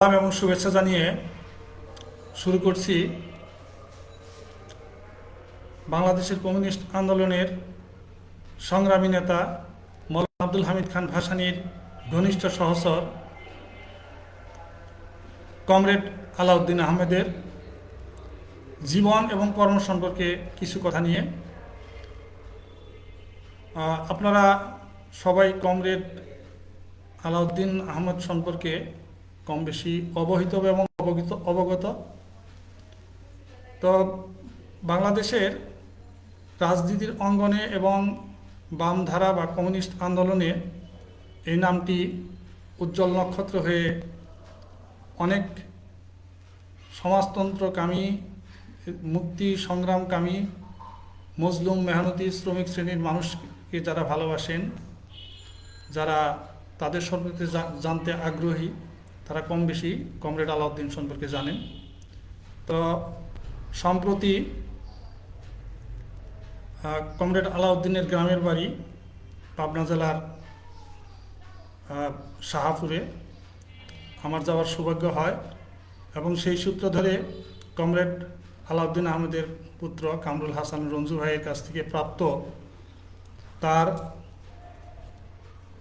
সালাম এবং শুভেচ্ছা জানিয়ে শুরু করছি বাংলাদেশের কমিউনিস্ট আন্দোলনের সংগ্রামী নেতা মৌলানা আব্দুল হামিদ খান ভাসানির ঘনিষ্ঠ সহচর কমরেড আলাউদ্দিন আহমেদের জীবন এবং কর্ম সম্পর্কে কিছু কথা নিয়ে। আপনারা সবাই কমরেড আলাউদ্দিন আহমদ সম্পর্কে কম বেশি অবহিত এবং অবগত অবগত। তো বাংলাদেশের রাজনীতির অঙ্গনে এবং বামধারা বা কমিউনিস্ট আন্দোলনে এই নামটি উজ্জ্বল নক্ষত্র হয়ে অনেক সমাজতন্ত্রকামী, মুক্তি সংগ্রামকামী, মজলুম মেহনতি শ্রমিক শ্রেণির মানুষকে যারা ভালোবাসেন, যারা তাদের সম্পর্কে জানতে আগ্রহী তারা কম বেশি কমরেড আলাউদ্দিন সম্পর্কে জানেন। তো সম্প্রতি কমরেড আলাউদ্দিনের গ্রামের বাড়ি পাবনা জেলার শাহাপুরে আমার যাওয়ার সৌভাগ্য হয় এবং সেই সূত্র ধরে কমরেড আলাউদ্দিন আহমেদের পুত্র কামরুল হাসান রঞ্জু ভাইয়ের কাছ থেকে প্রাপ্ত তার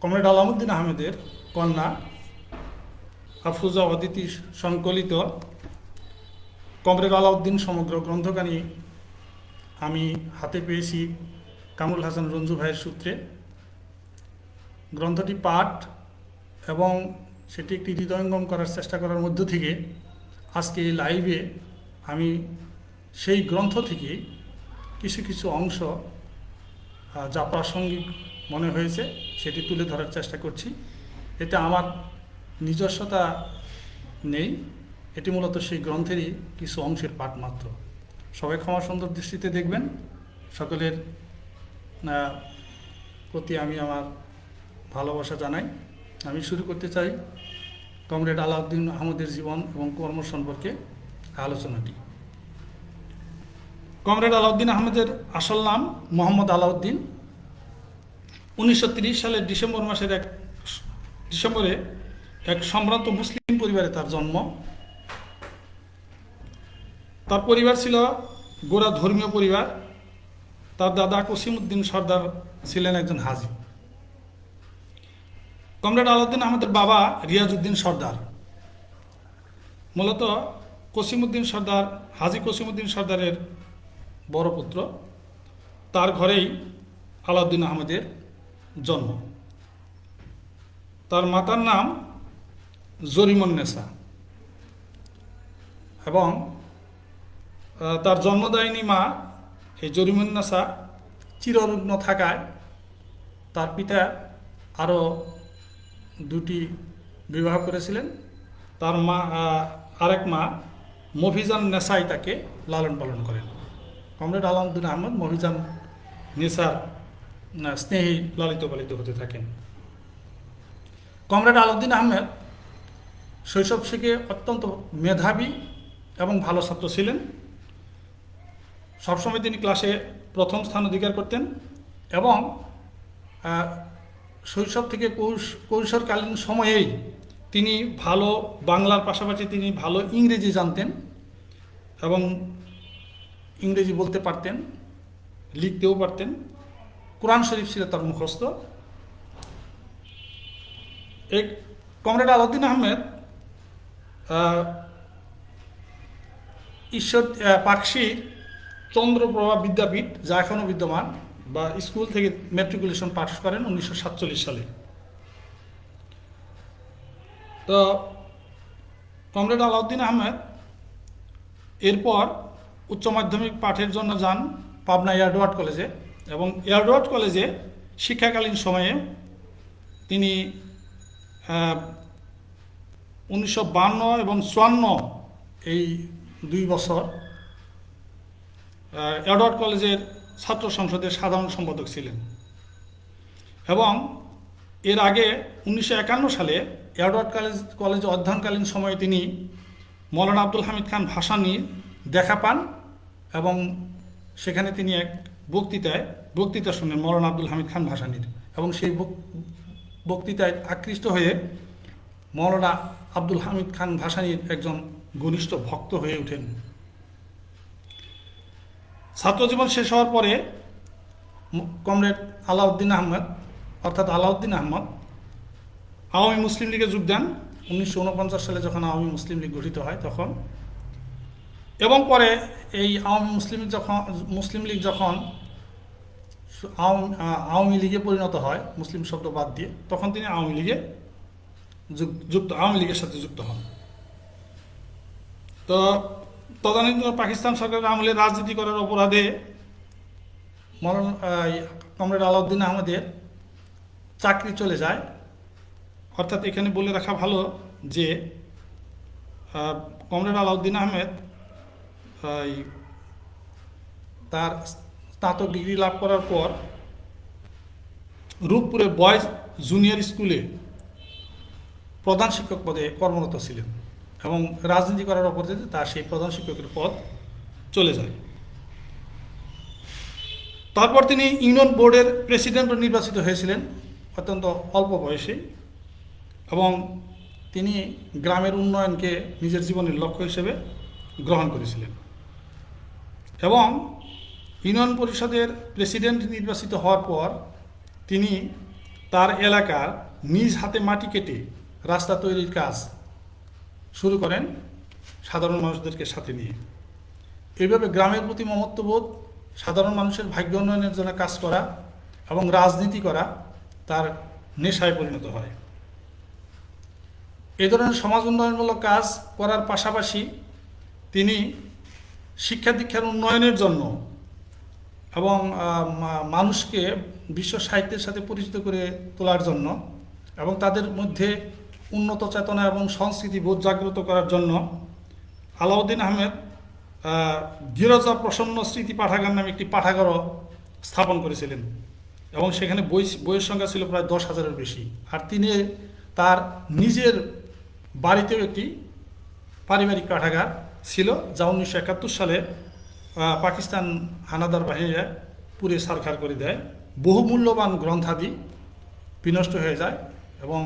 কমরেড আলামুদ্দিন আহমেদের কন্যা আফরুজা অদিতি সংকলিত। কমরেড আলাউদ্দিন সমগ্র গ্রন্থখানি আমি হাতে পেয়েছি কামরুল হাসান রঞ্জু ভাইয়ের সূত্রে। গ্রন্থটি পাঠ এবং সেটি একটি হৃদয়ঙ্গম করার চেষ্টা করার মধ্য থেকে আজকে এই লাইভে আমি সেই গ্রন্থ থেকে কিছু কিছু অংশ যা প্রাসঙ্গিক মনে হয়েছে সেটি তুলে ধরার চেষ্টা করছি। এতে আমার নিজস্বতা নেই। এটি মূলত সেই গ্রন্থেরই কিছু অংশের পাঠ মাত্র। সবাই ক্ষমা সুন্দর দৃষ্টিতে দেখবেন। সকলের প্রতি আমি আমার ভালোবাসা জানাই। আমি শুরু করতে চাই কমরেড আলাউদ্দিন আহমদের জীবন এবং কর্ম সম্পর্কে আলোচনাটি। কমরেড আলাউদ্দিন আহমেদের আসল নাম মোহাম্মদ আলাউদ্দিন। উনিশশো সালের ডিসেম্বর মাসের এক ডিসেম্বরে এক সম্ভ্রান্ত মুসলিম পরিবারে তার জন্ম। তার পরিবার ছিল গোড়া ধর্মীয় পরিবার। তার দাদা কসিমউদ্দিন সর্দার ছিলেন একজন হাজি। কমরেড আলাউদ্দিন আহমেদের বাবা রিয়াজউদ্দিন সর্দার। মূলত কসিমউদ্দিন সর্দার, হাজি কসিমউদ্দিন সর্দারের বড় পুত্র। তার ঘরেই আলাউদ্দিন আহমেদের জন্ম। তার মাতার নাম জরিমন্নেসা এবং তার জন্মদায়িনী মা, এই জরিমন্নেসা চিররুগ্ন থাকায় তার পিতা আরও দুটি বিবাহ করেছিলেন। তার মা আরেক মা, মফিজান নেসাই তাকে লালন পালন করেন। কমরেড আলমদুল আহমদ মফিজান নেসার স্নেহী লালিত পালিত হতে থাকেন। কমরেড আলাউদ্দিন আহমেদ শৈশব থেকে অত্যন্ত মেধাবী এবং ভালো ছাত্র ছিলেন। সবসময় তিনি ক্লাসে প্রথম স্থান অধিকার করতেন এবং শৈশব থেকে কৌশ- কৈশোরকালীন সময়েই তিনি ভালো বাংলার পাশাপাশি তিনি ভালো ইংরেজি জানতেন এবং ইংরেজি বলতে পারতেন লিখতেও পারতেন। কোরআন শরীফ ছিল তার মুখস্থ। এক কমরেড আলাউদ্দিন আহমেদ আহ, ঈশ্বর পাকশি চন্দ্রপ্রভা বিদ্যাপীঠ, যা এখনও বিদ্যমান, বা স্কুল থেকে ম্যাট্রিকুলেশন পাস করেন উনিশশো সাতচল্লিশ সালে। তো কমরেড আলাউদ্দিন আহমেদ এরপর উচ্চ মাধ্যমিক পাঠের জন্য যান পাবনা এয়ারডোয়ার্ড কলেজে এবং এয়ারডোয়ার্ড কলেজে শিক্ষাকালীন সময়ে তিনি উনিশশো এবং চুয়ান্ন এই দুই বছর এডওয়ার্ড কলেজের ছাত্র সংসদের সাধারণ সম্পাদক ছিলেন। এবং এর আগে উনিশশো একান্ন সালে এডওয়ার্ড কলেজ, কলেজে অধ্যয়নকালীন সময়ে তিনি মৌলানা আব্দুল হামিদ খান ভাসানির দেখা পান এবং সেখানে তিনি এক বক্তৃতায়, বক্তৃতা শুনেন মৌলানা আব্দুল হামিদ খান ভাসানির। এবং সেই বক- বক্তৃতায় আকৃষ্ট হয়ে মৌলানা আব্দুল হামিদ খান ভাসানীর একজন ঘনিষ্ঠ ভক্ত হয়ে ওঠেন। ছাত্রজীবন শেষ হওয়ার পরে কমরেড আলাউদ্দিন আহমদ, অর্থাৎ আলাউদ্দিন আহমদ, আওয়ামী মুসলিম লীগে যোগ দেন। উনিশশো উনপঞ্চাশ সালে যখন আওয়ামী মুসলিম লীগ গঠিত হয় তখন। এবং পরে এই আওয়ামী মুসলিম যখন, মুসলিম লীগ যখন আওয়ামী লীগে পরিণত হয়, মুসলিম শব্দ বাদ দিয়ে, তখন তিনি আওয়ামী লীগে যুক্ত, আওয়ামী লীগের সাথে যুক্ত হন। তো তদানীন্তন পাকিস্তান সরকারের আমলে রাজনীতি করার অপরাধে মরণ কমরেড আলাউদ্দিন আহমেদের চাকরি চলে যায়। অর্থাৎ এখানে বলে রাখা ভালো যে কমরেড আলাউদ্দিন আহমেদ তার স্নাতক ডিগ্রি লাভ করার পর রূপপুরে বয়েজ জুনিয়র স্কুলে প্রধান শিক্ষক পদে কর্মরত ছিলেন এবং রাজনীতি করার অপরাধে তার সেই প্রধান শিক্ষকের পদ চলে যায়। তারপর তিনি ইউনিয়ন বোর্ডের প্রেসিডেন্ট নির্বাচিত হয়েছিলেন, অত্যন্ত অল্প বয়সে এবং তিনি গ্রামের উন্নয়নকে নিজের জীবনের লক্ষ্য হিসেবে গ্রহণ করেছিলেন এবং ইউনিয়ন পরিষদের প্রেসিডেন্ট নির্বাচিত হওয়ার পর তিনি তার এলাকার নিজ হাতে মাটি কেটে রাস্তা তৈরির কাজ শুরু করেন সাধারণ মানুষদেরকে সাথে নিয়ে। এইভাবে গ্রামের প্রতি মমত্ববোধ, সাধারণ মানুষের ভাগ্য উন্নয়নের জন্য কাজ করা এবং রাজনীতি করা তার নেশায় পরিণত হয়। এ ধরনের সমাজ উন্নয়নমূলক কাজ করার পাশাপাশি তিনি শিক্ষা দীক্ষার উন্নয়নের জন্য এবং মানুষকে বিশ্ব সাহিত্যের সাথে পরিচিত করে তোলার জন্য এবং তাদের মধ্যে উন্নত চেতনা এবং সংস্কৃতি বোধ জাগ্রত করার জন্য আলাউদ্দিন আহমেদ গিরজা প্রসন্ন স্মৃতি পাঠাগার নামে একটি পাঠাগারও স্থাপন করেছিলেন। এবং সেখানে বই, বইয়ের সংখ্যা ছিল প্রায় দশ হাজারের বেশি। আর তিনি তার নিজের বাড়িতেও একটি পারিবারিক পাঠাগার ছিল, যা উনিশশো একাত্তর সালে পাকিস্তান হানাদার বাহিনীরা পুরে সারখার করে দেয়। বহু মূল্যবান গ্রন্থাদি বিনষ্ট হয়ে যায় এবং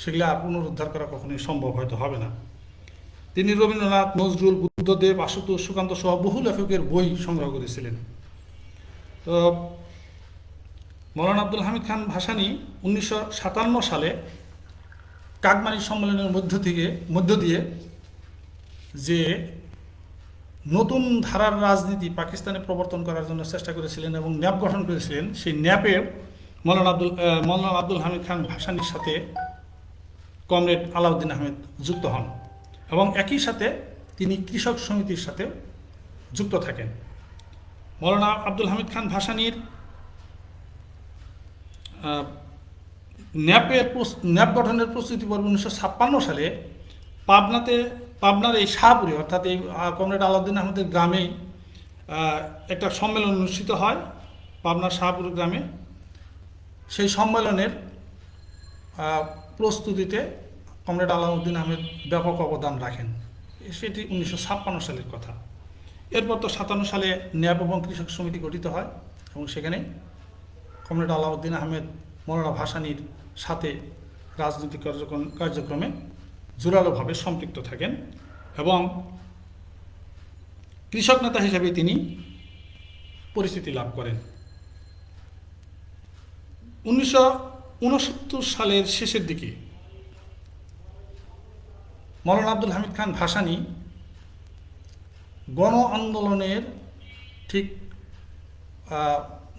সেগুলো পুনরুদ্ধার করা কখনোই সম্ভব হয়তো হবে না। তিনি রবীন্দ্রনাথ, নজরুল, বুদ্ধদেব, আশুতোষ, সুকান্ত সহ বহু লেখকের বই সংগ্রহ করেছিলেন। তো মৌলানা আব্দুল হামিদ খান ভাসানি উনিশশো সাতান্ন সালে কাকমারি সম্মেলনের মধ্য থেকে, মধ্য দিয়ে যে নতুন ধারার রাজনীতি পাকিস্তানে প্রবর্তন করার জন্য চেষ্টা করেছিলেন এবং ন্যাপ গঠন করেছিলেন, সেই ন্যাপে মৌলানা আব্দুল মৌলানা আব্দুল হামিদ খান ভাসানির সাথে কমরেড আলাউদ্দিন আহমেদ যুক্ত হন এবং একই সাথে তিনি কৃষক সমিতির সাথে যুক্ত থাকেন। মৌলানা আব্দুল হামিদ খান ভাসানির ন্যাপের ন্যাপ গঠনের প্রস্তুতি পর্ব উনিশশো ছাপ্পান্ন সালে পাবনাতে, পাবনার এই শাহপুরে, অর্থাৎ এই কমরেড আলাউদ্দিন আহমেদের গ্রামে একটা সম্মেলন অনুষ্ঠিত হয় পাবনার শাহপুর গ্রামে। সেই সম্মেলনের প্রস্তুতিতে কমরেড আলাউদ্দিন আহমেদ ব্যাপক অবদান রাখেন। সেটি উনিশশো ছাপ্পান্ন সালের কথা। এরপর তো সাতান্ন সালে ন্যাপ এবং কৃষক সমিতি গঠিত হয় এবং সেখানে কমরেড আলাউদ্দিন আহমেদ মৌলানা ভাসানির সাথে রাজনৈতিক কার্যক্রম, কার্যক্রমে জোরালোভাবে সম্পৃক্ত থাকেন এবং কৃষক নেতা হিসেবে তিনি পরিচিতি লাভ করেন। উনিশশো উনসত্তর সালের শেষের দিকে মৌলানা আব্দুল হামিদ খান ভাসানি গণ আন্দোলনের ঠিক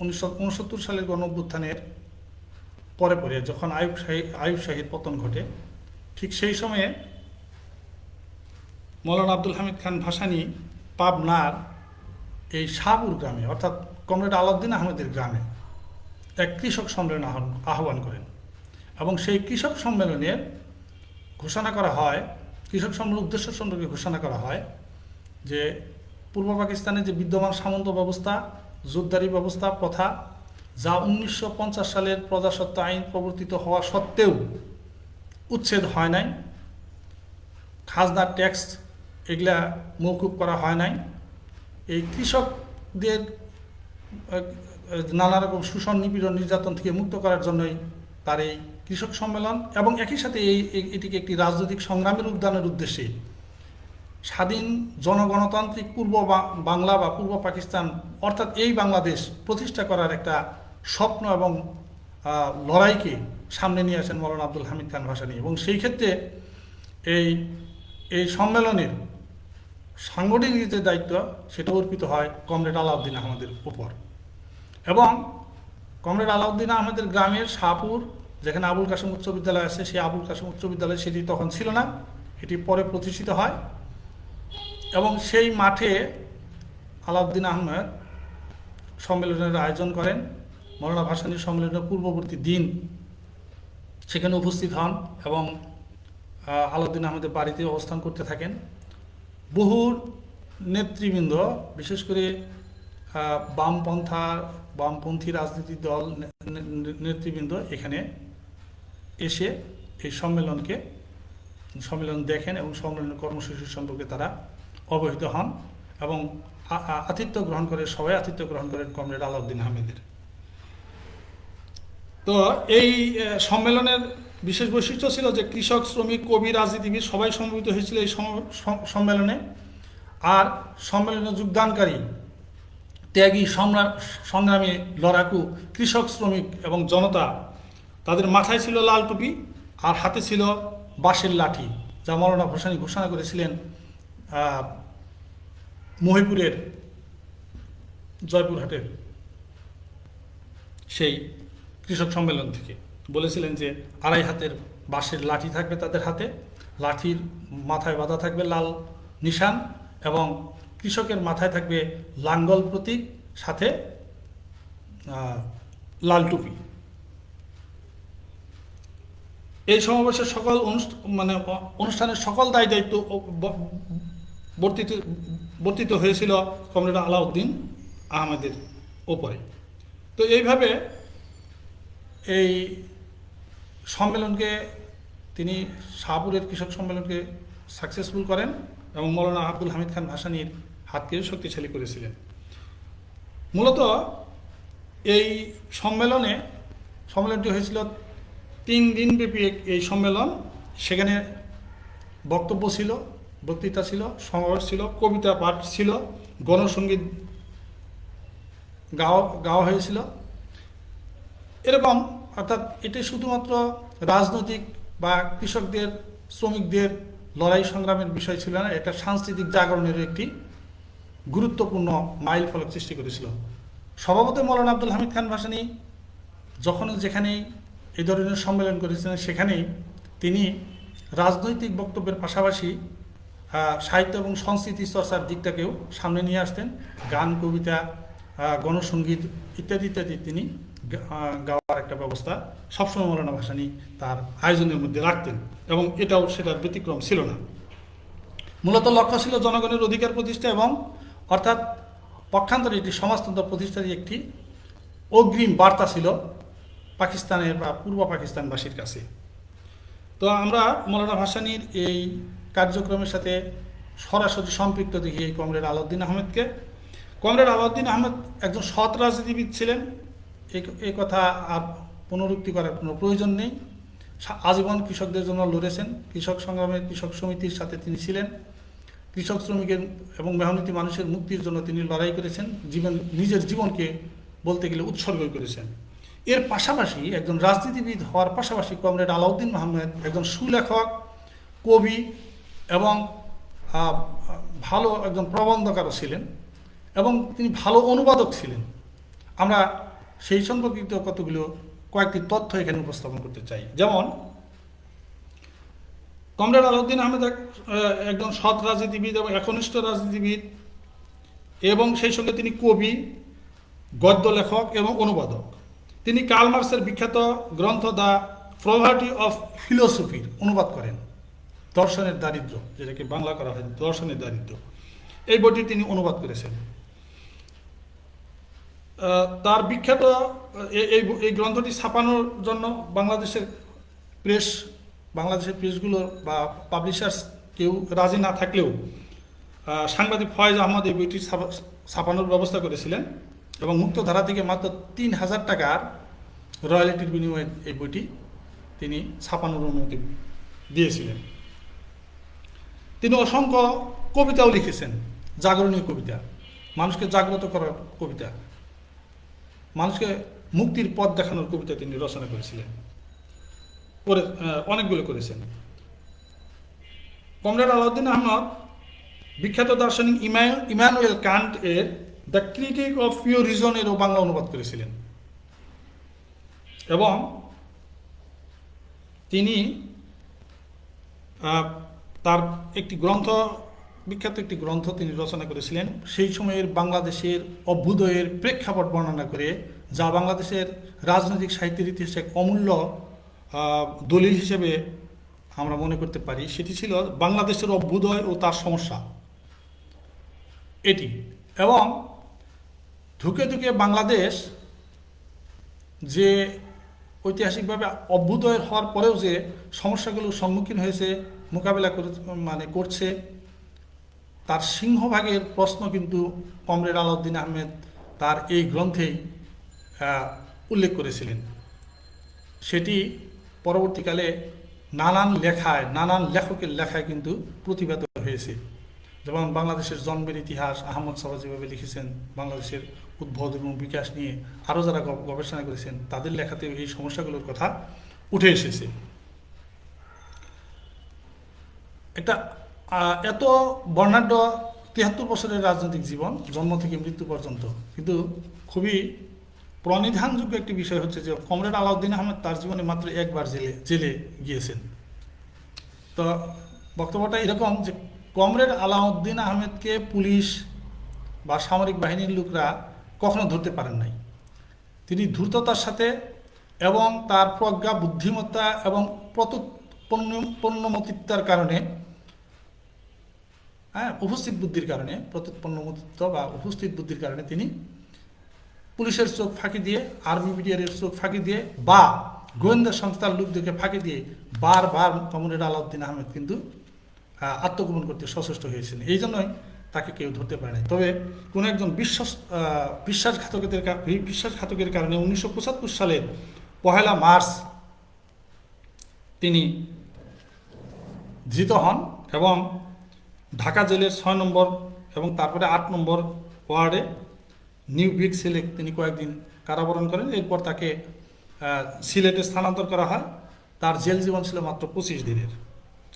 উনিশশো উনসত্তর সালের গণ অভ্যুত্থানের পরে পরে যখন আয়ুব শাহী, আয়ুব শাহীর পতন ঘটে, ঠিক সেই সময়ে মৌলানা আব্দুল হামিদ খান ভাসানী পাবনার এই শাহপুর গ্রামে, অর্থাৎ কমরেড আলাউদ্দিন আহমেদের গ্রামে এক কৃষক সম্মেলন আহ্বান- করেন। এবং সেই কৃষক সম্মেলনের ঘোষণা করা হয়, কৃষক সম্মেলন উদ্দেশ্য সম্পর্কে ঘোষণা করা হয় যে পূর্ব পাকিস্তানে যে বিদ্যমান সামন্ত ব্যবস্থা, জোরদারি ব্যবস্থা প্রথা, যা উনিশশো পঞ্চাশ সালের প্রজাসত্ব আইন প্রবর্তিত হওয়া সত্ত্বেও উচ্ছেদ হয় নাই, খাজনা ট্যাক্স এগুলা মৌকুব করা হয় নাই। এই কৃষকদের নানা রকম শোষণ, নিপীড়ন, নির্যাতন থেকে মুক্ত করার জন্যই তার এই কৃষক সম্মেলন এবং একই সাথে এই এটিকে একটি রাজনৈতিক সংগ্রামের উদ্যানের উদ্দেশ্যে স্বাধীন জনগণতান্ত্রিক পূর্ব বাংলা বা পূর্ব পাকিস্তান অর্থাৎ এই বাংলাদেশ প্রতিষ্ঠা করার একটা স্বপ্ন এবং লড়াইকে সামনে নিয়ে আসেন মৌলানা আব্দুল হামিদ খান ভাসানী। এবং সেই ক্ষেত্রে এই এই সম্মেলনের সাংগঠনিক যে দায়িত্ব, সেটা অর্পিত হয় কমরেড আলাউদ্দিন আহমদের উপর। এবং কমরেড আলাউদ্দিন আহমেদের গ্রামের শাহপুর, যেখানে আবুল কাসিম উচ্চ বিদ্যালয় আছে, সেই আবুল কাসিম উচ্চ বিদ্যালয় সেটি তখন ছিল না। এটি পরে প্রতিষ্ঠিত হয়। এবং সেই মাঠে আলাউদ্দিন আহমেদ সম্মেলনের আয়োজন করেন। মৌলানা ভাসানী সম্মেলনের পূর্ববর্তী দিন সেখানে উপস্থিত হন এবং আলাউদ্দিন আহমেদের বাড়িতে অবস্থান করতে থাকেন। বহু নেতৃবৃন্দ, বিশেষ করে বামপন্থা, বামপন্থী রাজনৈতিক দল নেতৃবৃন্দ এখানে এসে এই সম্মেলনকে, সম্মেলন দেখেন এবং সম্মেলনের কর্মসূচি সম্পর্কে তারা অবহিত হন এবং আতিথ্য গ্রহণ করে, সবাই আতিথ্য গ্রহণ করেন কমরেড আলাউদ্দিন আহমেদের। তো এই সম্মেলনের বিশেষ বৈশিষ্ট্য ছিল যে কৃষক, শ্রমিক, কবি, রাজনীতিবিদ সবাই সমবেত হয়েছিল এই সম- সম- সম্মেলনে। আর সম্মেলনে যোগদানকারী ত্যাগী সংগ্রা- সংগ্রামী লড়াকু, কৃষক, শ্রমিক এবং জনতা, তাদের মাথায় ছিল লাল টুপি আর হাতে ছিল বাঁশের লাঠি, যা মৌলানা হোসানি ঘোষণা করেছিলেন মহিপুরের, জয়পুরহাটের সেই কৃষক সম্মেলন থেকে। বলেছিলেন যে আড়াই হাতের বাঁশের লাঠি থাকবে তাদের হাতে, লাঠির মাথায় বাঁধা থাকবে লাল নিশান এবং কৃষকের মাথায় থাকবে লাঙ্গল প্রতীক, সাথে লাল টুপি। এই সমাবেশের সকল মানে অনুষ্ঠানের সকল দায় দায়িত্ব বর্তিত বর্তিত হয়েছিল কমরেড আলাউদ্দিন আহমেদের ওপরে। তো এইভাবে এই সম্মেলনকে তিনি শাহপুরের কৃষক সম্মেলনকে সাকসেসফুল করেন এবং মৌলানা আব্দুল হামিদ খান ভাসানির হাতকে শক্তিশালী করেছিলেন। মূলত এই সম্মেলনে সম্মেলনটি হয়েছিল তিন দিনব্যাপী এই সম্মেলন। সেখানে বক্তব্য ছিল, বক্তৃতা ছিল, সমাবেশ ছিল, কবিতা পাঠ ছিল গণসঙ্গীত গাওয়া গাওয়া হয়েছিল। এরকম অর্থাৎ এটি শুধুমাত্র রাজনৈতিক বা কৃষকদের, শ্রমিকদের লড়াই সংগ্রামের বিষয় ছিল না, এটা সাংস্কৃতিক জাগরণের একটি গুরুত্বপূর্ণ মাইল ফলক সৃষ্টি করেছিল। সভাপতি মৌলানা আব্দুল হামিদ খান ভাসানী যখন যেখানে এই ধরনের সম্মেলন করেছিলেন, সেখানেই তিনি রাজনৈতিক বক্তব্যের পাশাপাশি সাহিত্য এবং সংস্কৃতি চর্চার দিকটাকেও সামনে নিয়ে আসতেন। গান, কবিতা গণসঙ্গীত ইত্যাদি ইত্যাদি তিনি গাওয়ার একটা ব্যবস্থা সবসময় মৌলানা ভাসানী তার আয়োজনের মধ্যে রাখতেন এবং এটাও সেটার ব্যতিক্রম ছিল না। মূলত লক্ষ্য ছিল জনগণের অধিকার প্রতিষ্ঠা এবং অর্থাৎ পক্ষান্তরে এটি সমাজতন্ত্র প্রতিষ্ঠারই একটি অগ্রিম বার্তা ছিল পাকিস্তানের বা পূর্ব পাকিস্তানবাসীর কাছে। তো আমরা মৌলানা ভাসানির এই কার্যক্রমের সাথে সরাসরি সম্পৃক্ত দেখি এই কমরেড আলাউদ্দিন আহমেদকে। কমরেড আলাউদ্দিন আহমেদ একজন সৎ রাজনীতিবিদ ছিলেন। এই কথা আর পুনরুক্তি করার কোনো প্রয়োজন নেই। আজীবন কৃষকদের জন্য লড়েছেন। কৃষক সংগ্রামের কৃষক সমিতির সাথে তিনি ছিলেন। কৃষক শ্রমিকের এবং মেহনতি মানুষের মুক্তির জন্য তিনি লড়াই করেছেন, জীবন, নিজের জীবনকে বলতে গেলে উৎসর্গ করেছেন। এর পাশাপাশি একজন রাজনীতিবিদ হওয়ার পাশাপাশি কমরেড আলাউদ্দিন আহমেদ একজন সুলেখক, কবি এবং ভালো একজন প্রবন্ধকারও ছিলেন এবং তিনি ভালো অনুবাদক ছিলেন। আমরা সেই সম্পর্কিত কতগুলো কয়েকটি তথ্য এখানে উপস্থাপন করতে চাই। যেমন কমরেড আলাউদ্দিন আহমেদ এক- একজন সৎ রাজনীতিবিদ এবং একনিষ্ঠ রাজনীতিবিদ এবং সেই সঙ্গে তিনি কবি, গদ্য লেখক এবং অনুবাদক। তিনি কালমার্সের বিখ্যাত গ্রন্থ দ্য প্রভার্টি অফ ফিলোসফির অনুবাদ করেন। দর্শনের দারিদ্র, যেটাকে বাংলা করা হয় দর্শনের দারিদ্র। এই বইটি তিনি অনুবাদ করেছেন। তার বিখ্যাত এই গ্রন্থটি ছাপানোর জন্য বাংলাদেশের প্রেস বাংলাদেশের প্রেসগুলো বা পাবলিশার্স কেউ রাজি না থাকলেও সাংবাদিক ফয়েজ আহমদ এই বইটি ছাপা- ছাপানোর ব্যবস্থা করেছিলেন এবং মুক্তধারা থেকে মাত্র তিন হাজার টাকার রয়্যালিটির বিনিময়ে এই বইটি তিনি ছাপানোর অনুমতি দিয়েছিলেন। তিনি অসংখ্য কবিতাও লিখেছেন, জাগরণীয় কবিতা। মানুষকে জাগ্রত করার কবিতা। মানুষকে মুক্তির পথ দেখানোর কবিতা তিনি রচনা করেছিলেন। করে অনেকগুলো করেছেন। কমরেড আলাউদ্দিন আহমদ, বিখ্যাত দার্শনিক ইমা- ইমানুয়েল কান্ট এর the critique of pure reason এরও বাংলা অনুবাদ করেছিলেন। এবং তিনি তার একটি গ্রন্থ, বিখ্যাত একটি গ্রন্থ তিনি রচনা করেছিলেন। সেই সময়ের বাংলাদেশের অভ্যুদয়ের প্রেক্ষাপট বর্ণনা করে, যা বাংলাদেশের রাজনৈতিক সাহিত্যের ইতিহাসে এক অমূল্য দলিল হিসেবে আমরা মনে করতে পারি সেটি ছিল বাংলাদেশের অভ্যুদয় ও তার সমস্যা। এটি এবং ধুকে ধুকে বাংলাদেশ যে ঐতিহাসিকভাবে অভ্যুদয় হওয়ার পরেও যে সমস্যাগুলোর সম্মুখীন হয়েছে, মোকাবেলা করে মানে করছে, তার সিংহভাগের প্রশ্ন কিন্তু কমরেড আলাউদ্দিন আহমেদ তার এই গ্রন্থেই উল্লেখ করেছিলেন। সেটি পরবর্তীকালে নানান লেখায় নানান লেখকের লেখায় কিন্তু প্রতিভাত হয়েছে। যেমন বাংলাদেশের জন্মের ইতিহাস আহমদ সাবা যেভাবে লিখেছেন বাংলাদেশের উদ্ভব এবং বিকাশ নিয়ে আরও যারা গবেষণা করেছেন তাদের লেখাতেও এই সমস্যাগুলোর কথা উঠে এসেছে। আহ, এত বর্ণাঢ্য তিয়াত্তর বছরের রাজনৈতিক জীবন জন্ম থেকে মৃত্যু পর্যন্ত কিন্তু খুবই প্রণিধানযোগ্য একটি বিষয় হচ্ছে যে কমরেড আলাউদ্দিন আহমেদ তার জীবনে মাত্র একবার জেলে জেলে গিয়েছেন। তো বক্তব্যটা এরকম যে কমরেড আলাউদ্দিন আহমেদকে পুলিশ বা সামরিক বাহিনীর লোকরা কখনো ধরতে পারেন নাই। তিনি ধূর্ততার সাথে এবং তার প্রজ্ঞা, বুদ্ধিমত্তা এবং প্রত্যুৎপন্নমতিত্বের কারণে হ্যাঁ উপস্থিত বুদ্ধির কারণে প্রত্যুৎপন্নমতিত্ব বা উপস্থিত বুদ্ধির কারণে তিনি পুলিশের চোখ ফাঁকি দিয়ে, আর্মি মিডিয়ারের চোখ ফাঁকি দিয়ে বা গোয়েন্দা সংস্থার লোকদেরকে ফাঁকি দিয়ে বারবার কমরেড আলাউদ্দিন আহমেদ কিন্তু আত্মগোপন করতে সচেষ্ট হয়েছেন। এই জন্যই তাকে কেউ ধরতে পারে নাই। তবে কোনো একজন বিশ্বাস কা- বিশ্বাসঘাতকের কারণে উনিশশো পঁচাত্তর সালের পহেলা মার্চ তিনি ধৃত হন এবং ঢাকা জেলের ছয় নম্বর এবং তারপরে আট নম্বর ওয়ার্ডে নিউ বিগ সেলে তিনি কয়েকদিন কারাবরণ করেন, এরপর তাকে সিলেটে স্থানান্তর করা হয়। তার জেল জীবন ছিল মাত্র পঁচিশ দিনের।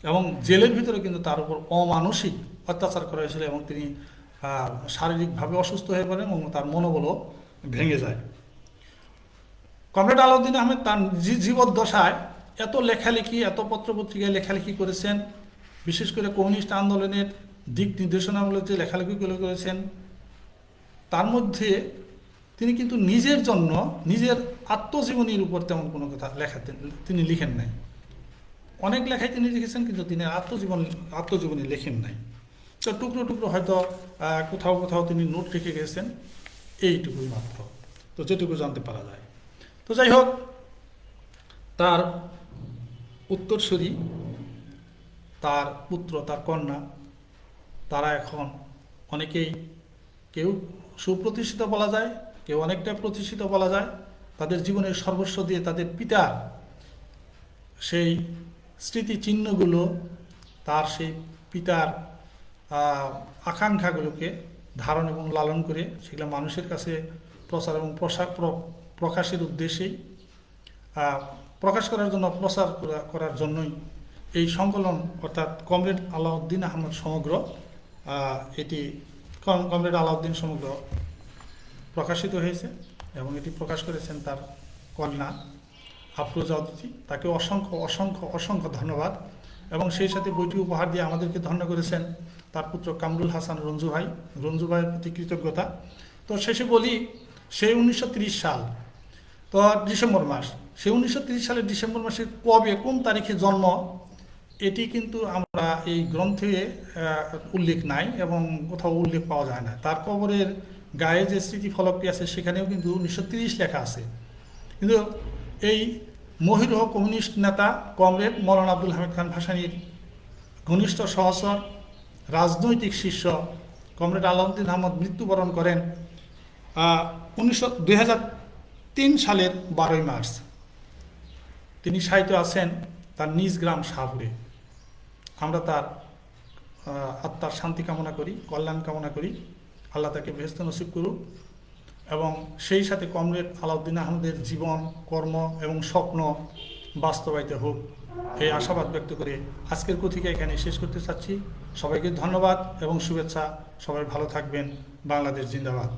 এবং জেলের ভিতরে কিন্তু তার উপর অমানসিক অত্যাচার করা হয়েছিল এবং তিনি শারীরিকভাবে অসুস্থ হয়ে পড়েন এবং তার মনোবলও ভেঙে যায়। কমরেড আলাউদ্দিন আহমেদ তার জীবদ্দশায় এত লেখালেখি, এত পত্রপত্রিকায় লেখালেখি করেছেন, বিশেষ করে কমিউনিস্ট আন্দোলনের দিক নির্দেশনামূলক যে লেখালেখিগুলো করেছেন তার মধ্যে তিনি কিন্তু নিজের জন্য নিজের আত্মজীবনীর উপর তেমন কোনো কথা লেখা তিনি- লিখেন নাই। অনেক লেখাই তিনি লিখেছেন, কিন্তু তিনি আত্মজীবন, আত্মজীবনী লেখেন নাই। তো টুকরো টুকরো হয়তো কোথাও কোথাও তিনি নোট রেখে গেছেন, এইটুকুই মাত্র। তো যেটুকু জানতে পারা যায়। তো যাই হোক, তার উত্তরসূরি, তার পুত্র, তার কন্যা, তারা এখন অনেকেই কেউ সুপ্রতিষ্ঠিত বলা যায়, কেউ অনেকটা প্রতিষ্ঠিত বলা যায়, তাদের জীবনের সর্বস্ব দিয়ে তাদের পিতার সেই স্মৃতিচিহ্নগুলো, তার সেই পিতার আকাঙ্ক্ষাগুলোকে ধারণ এবং লালন করে সেগুলো মানুষের কাছে প্রচার এবং প্রকাশের উদ্দেশ্যেই প্রকাশ করার জন্য, প্রচার করা- করার জন্যই এই সংকলন অর্থাৎ কমরেড আলাউদ্দিন আহমদ সমগ্র এটি কমরেড আলাউদ্দিন সমগ্র প্রকাশিত হয়েছে এবং এটি প্রকাশ করেছেন তার কন্যা আফরোজা অদিতি তাকে অসংখ্য অসংখ্য অসংখ্য ধন্যবাদ এবং সেই সাথে বইটি উপহার দিয়ে আমাদেরকে ধন্য করেছেন তার পুত্র কামরুল হাসান রঞ্জু ভাই। রঞ্জু ভাইয়ের প্রতি কৃতজ্ঞতা। তো শেষে বলি সেই উনিশশো সাল, তো ডিসেম্বর মাস সেই উনিশশো সালের ডিসেম্বর মাসের কবে, কোন তারিখে জন্ম এটি কিন্তু আমরা এই গ্রন্থে উল্লেখ নাই এবং কোথাও উল্লেখ পাওয়া যায় না। তার কবরের গায়ে যে স্মৃতিফলকটি আছে, সেখানেও কিন্তু উনিশশো লেখা আছে। কিন্তু এই মহিরহ কমিউনিস্ট নেতা কমরেড মৌলানা আব্দুল হামিদ খান ভাসানির ঘনিষ্ঠ সহচর, রাজনৈতিক শিষ্য কমরেড আলাউদ্দিন আহমদ মৃত্যুবরণ করেন উনিশশো, দুই সালের বারোই মার্চ। তিনি সাহিত্য আছেন তার নিজ গ্রাম শাহপুরে। আমরা তার আত্মার শান্তি কামনা করি, কল্যাণ কামনা করি। আল্লাহ তাকে বেহস্ত নসিব করুক এবং সেই সাথে কমরেড আলাউদ্দিন আহমদের জীবন, কর্ম এবং স্বপ্ন বাস্তবায়িত হোক। এই আশাবাদ ব্যক্ত করে আজকের কথিকা এখানে শেষ করতে চাচ্ছি। সবাইকে ধন্যবাদ এবং শুভেচ্ছা। সবাই ভালো থাকবেন। বাংলাদেশ জিন্দাবাদ।